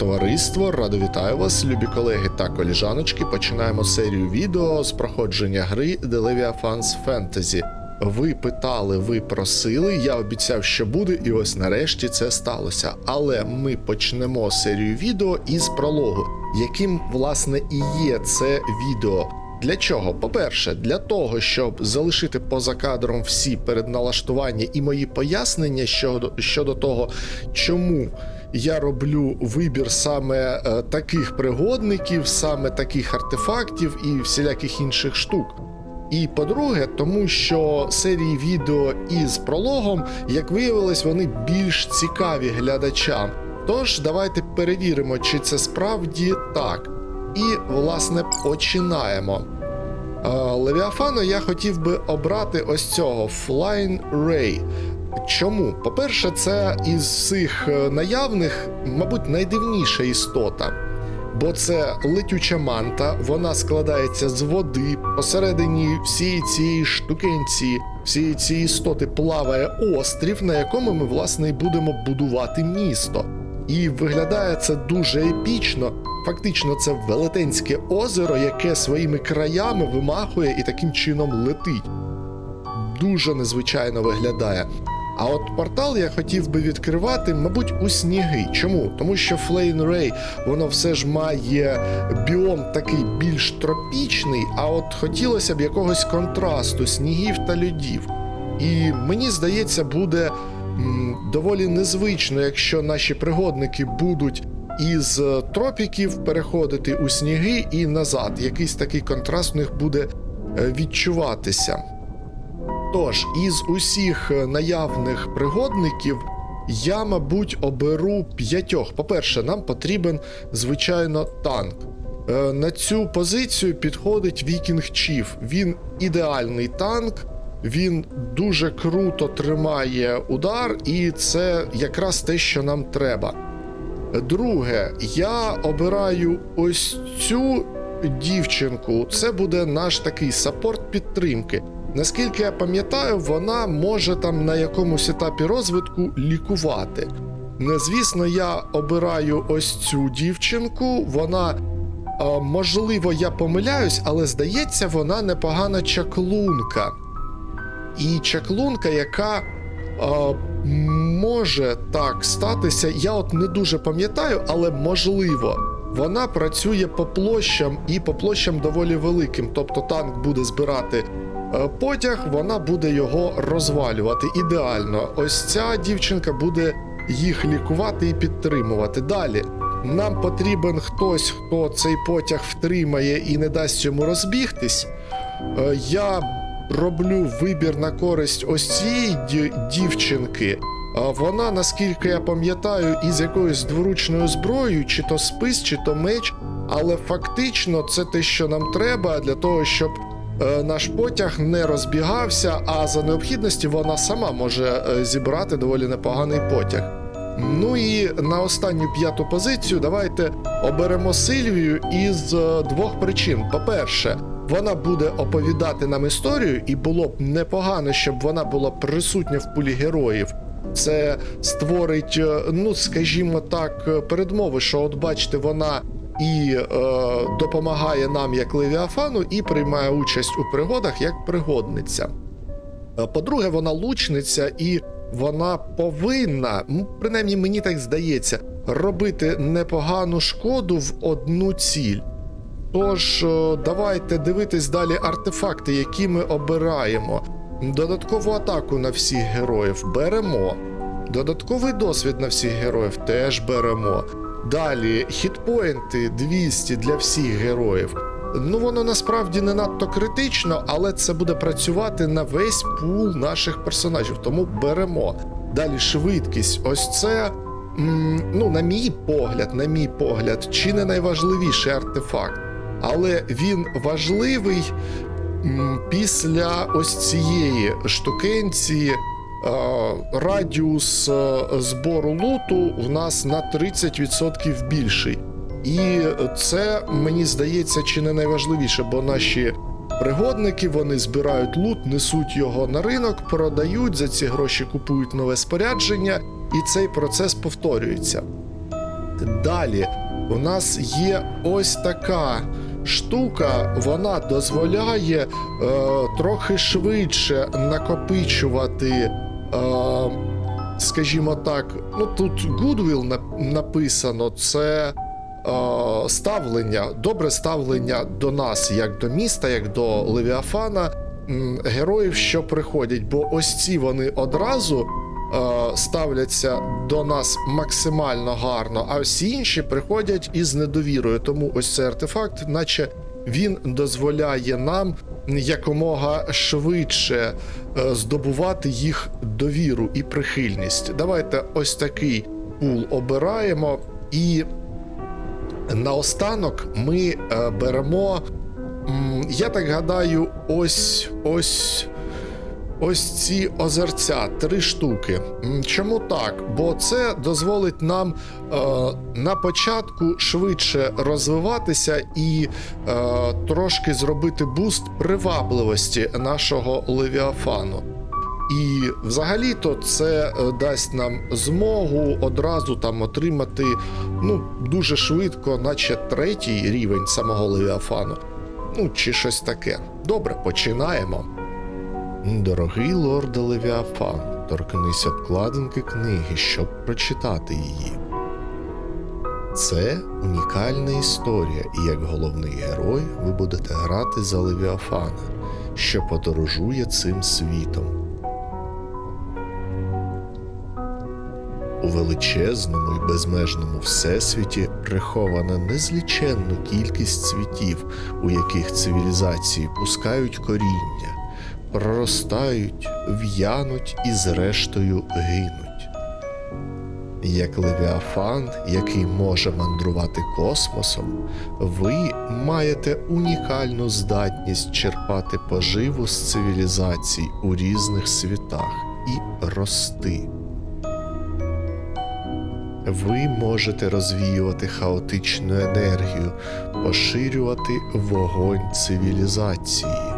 товариство, радо вітаю вас, любі колеги та коліжаночки. Починаємо серію відео з проходження гри The Leviathans Fantasy. Ви питали, ви просили, я обіцяв, що буде, і ось нарешті це сталося. Але ми почнемо серію відео із прологу, яким власне і є це відео. Для чого? По-перше, для того, щоб залишити поза кадром всі передналаштування і мої пояснення щодо, щодо того, чому я роблю вибір саме е, таких пригодників, саме таких артефактів і всіляких інших штук. І по-друге, тому що серії відео із прологом, як виявилось, вони більш цікаві глядачам. Тож давайте перевіримо, чи це справді так. І, власне, починаємо. Левіафану я хотів би обрати ось цього Flying Ray. Чому? По-перше, це із всіх е, наявних, мабуть, найдивніша істота. Бо це летюча манта, вона складається з води. Посередині всієї цієї штукенці, всієї цієї істоти плаває острів, на якому ми, власне, і будемо будувати місто. І виглядає це дуже епічно. Фактично, це велетенське озеро, яке своїми краями вимахує і таким чином летить. Дуже незвичайно виглядає. А от портал я хотів би відкривати, мабуть, у сніги. Чому? Тому що Flame Ray, воно все ж має біом такий більш тропічний, а от хотілося б якогось контрасту снігів та льодів. І мені здається, буде м, доволі незвично, якщо наші пригодники будуть із е, тропіків переходити у сніги і назад. Якийсь такий контраст у них буде е, відчуватися. Тож, із усіх е, наявних пригодників я, мабуть, оберу п'ятьох. По-перше, нам потрібен, звичайно, танк. На цю позицію підходить Вікінг Чіф. Він ідеальний танк, він дуже круто тримає удар, і це якраз те, що нам треба. Друге, я обираю ось цю дівчинку. Це буде наш такий саппорт підтримки. Наскільки я пам'ятаю, вона може там на якомусь етапі розвитку лікувати. Не, звісно, я обираю ось цю дівчинку. Вона, можливо, я помиляюсь, але здається, вона непогана чаклунка. І чаклунка, яка може так статися, я от не дуже пам'ятаю, але можливо. Вона працює по площам і по площам доволі великим. Тобто танк буде збирати е, потяг, вона буде його розвалювати. Ідеально. Ось ця дівчинка буде їх лікувати і підтримувати. Далі нам потрібен хтось, хто цей потяг втримає і не дасть йому розбігтись. Е, Я роблю вибір на користь ось цієї дівчинки. Вона, наскільки я пам'ятаю, із якоюсь дворучною зброєю, чи то спис, чи то меч, але фактично це те, що нам треба для того, щоб е, наш потяг не розбігався, а за необхідності вона сама може е, зібрати доволі непоганий потяг. Ну і на останню п'яту позицію давайте оберемо Сильвію із е, двох причин. По-перше, вона буде оповідати нам історію, і було б непогано, щоб вона була присутня в пулі героїв. Це створить, е, ну скажімо так, е, передмови, що от бачите, вона і е, допомагає нам як Левіафану, і приймає участь у пригодах як пригодниця. Е, По-друге, вона лучниця, і вона повинна, принаймні мені так здається, робити непогану шкоду в одну ціль. Тож, давайте дивитись далі артефакти, які ми обираємо. Додаткову атаку на всіх героїв беремо. Додатковий досвід на всіх героїв теж беремо. Далі хітпоінти 200 для всіх героїв. Ну, воно насправді не надто критично, але це буде працювати на весь пул наших персонажів, тому беремо. Далі швидкість. Ось це, ну, на мій погляд, на мій погляд, чи не найважливіший артефакт. Але він важливий після ось цієї штукенці. е, Радіус е, збору луту в нас на 30% більший. І це мені здається чи не найважливіше, бо наші пригодники вони збирають лут, несуть його на ринок, продають за ці гроші, купують нове спорядження, і цей процес повторюється. Далі у нас є ось така штука, вона дозволяє е, трохи швидше накопичувати. Е, скажімо так, ну тут Goodwill написано, це е, ставлення, добре ставлення до нас, як до міста, як до Левіафана, героїв, що приходять, бо ось ці вони одразу. Е, Ставляться до нас максимально гарно, а всі інші приходять із недовірою. Тому ось цей артефакт, наче він дозволяє нам якомога швидше е, здобувати їх довіру і прихильність. Давайте ось такий пул обираємо, і наостанок ми е, беремо. Я так гадаю, ось ось. Ось ці озерця, три штуки. Чому так? Бо це дозволить нам е, на початку швидше розвиватися і е, трошки зробити буст привабливості нашого левіафану. І взагалі-то це е, дасть нам змогу одразу там отримати ну, дуже швидко, наче третій рівень самого левіафану. Ну, чи щось таке. Добре, починаємо. Дорогий лорде Левіафан, торкнись обкладинки книги, щоб прочитати її. Це унікальна історія, і як головний герой ви будете грати за Левіафана, що подорожує цим світом. У величезному і безмежному всесвіті прихована незліченну кількість світів, у яких цивілізації пускають коріння проростають, в'януть і зрештою гинуть. Як Левіафан, який може мандрувати космосом, ви маєте унікальну здатність черпати поживу з цивілізацій у різних світах і рости. Ви можете розвіювати хаотичну енергію, поширювати вогонь цивілізації.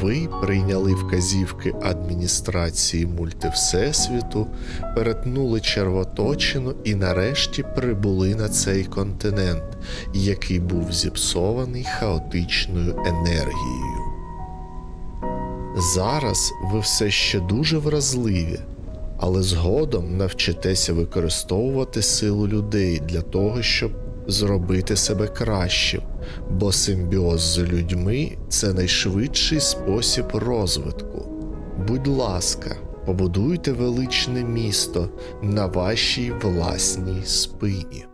Ви прийняли вказівки адміністрації мультивсесвіту, перетнули червоточину і нарешті прибули на цей континент, який був зіпсований хаотичною енергією. Зараз ви все ще дуже вразливі, але згодом навчитеся використовувати силу людей для того, щоб зробити себе кращим, бо симбіоз з людьми це найшвидший спосіб розвитку. Будь ласка, побудуйте величне місто на вашій власній спині.